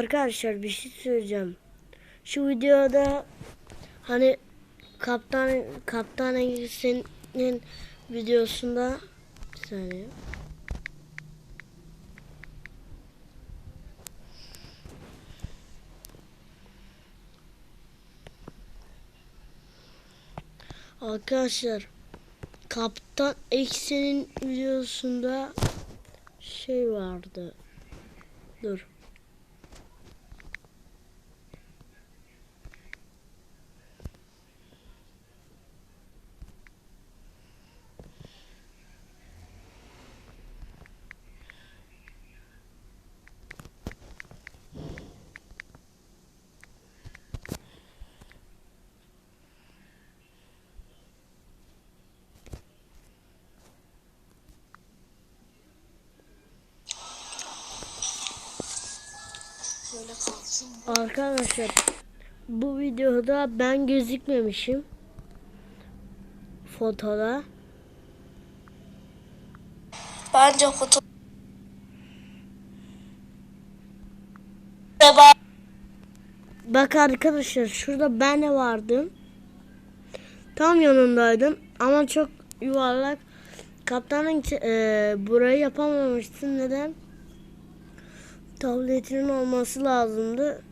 Arkadaşlar bir şey söyleyeceğim. Şu videoda hani kaptan kaptan Ege'nin videosunda bir saniye. Arkadaşlar Kaptan Eksi'nin videosunda şey vardı. Dur. Böyle kalsın. Arkadaşlar bu videoda ben gözükmemişim. Fotoda. Bence foto... Bak arkadaşlar şurada ben de vardım. Tam yanındaydım ama çok yuvarlak. Kaptanın e, burayı yapamamıştın. Neden? Tabletinin olması lazımdı.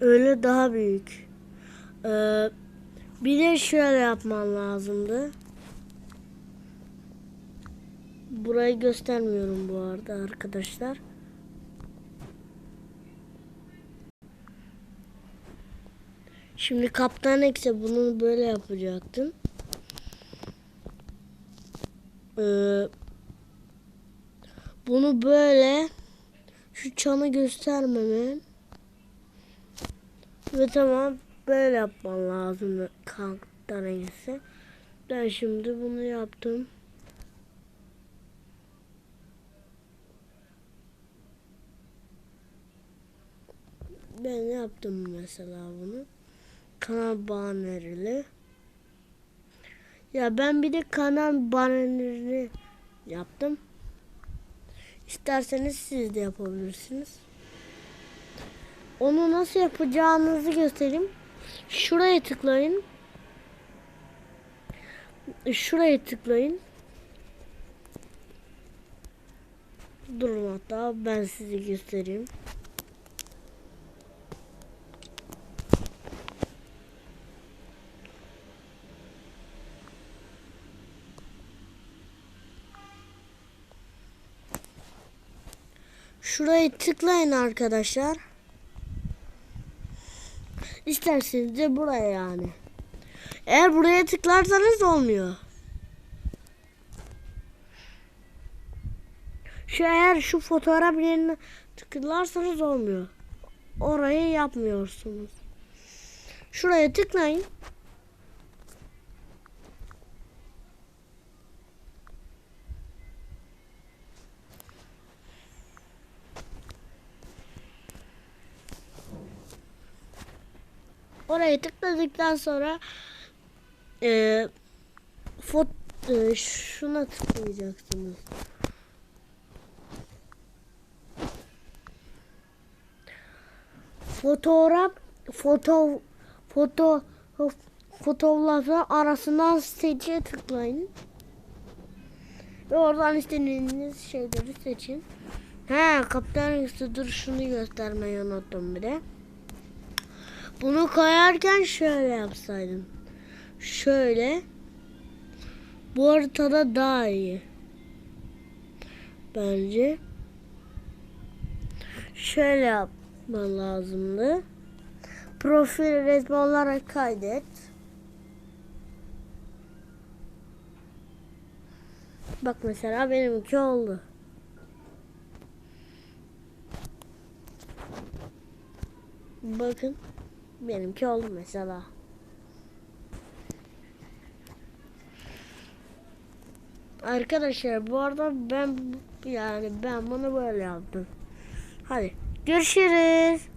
Öyle daha büyük. E, bir de şöyle yapman lazımdı. Burayı göstermiyorum bu arada arkadaşlar. Şimdi kaptan ekse bunu böyle yapacaktın. Ee, bunu böyle şu çanı göstermemi ve tamam böyle yapman lazım kaptan ekse. Ben şimdi bunu yaptım. Ben yaptım mesela bunu kanal bannerli. Ya ben bir de kanal bannerini yaptım. İsterseniz siz de yapabilirsiniz. Onu nasıl yapacağınızı göstereyim. Şuraya tıklayın. Şuraya tıklayın. Durun hatta ben size göstereyim. Şurayı tıklayın arkadaşlar. İsterseniz de buraya yani. Eğer buraya tıklarsanız olmuyor. Şu eğer şu fotoğraf yerine tıklarsanız olmuyor. Orayı yapmıyorsunuz. Şuraya tıklayın. Oraya tıkladıktan sonra e, fot e, şuna tıklayacaksınız. Fotoğraf foto foto fotoğraflar arasından seçe tıklayın. Ve oradan istediğiniz şeyleri seçin. He kaptan üstü dur şunu göstermeyi unuttum bir de. Bunu koyarken şöyle yapsaydım. Şöyle. Bu haritada daha iyi. Bence. Şöyle yapman lazımdı. Profil resmi olarak kaydet. Bak mesela benimki oldu. Bakın. Benimki oldu mesela. Arkadaşlar bu arada ben yani ben bunu böyle yaptım. Hadi görüşürüz.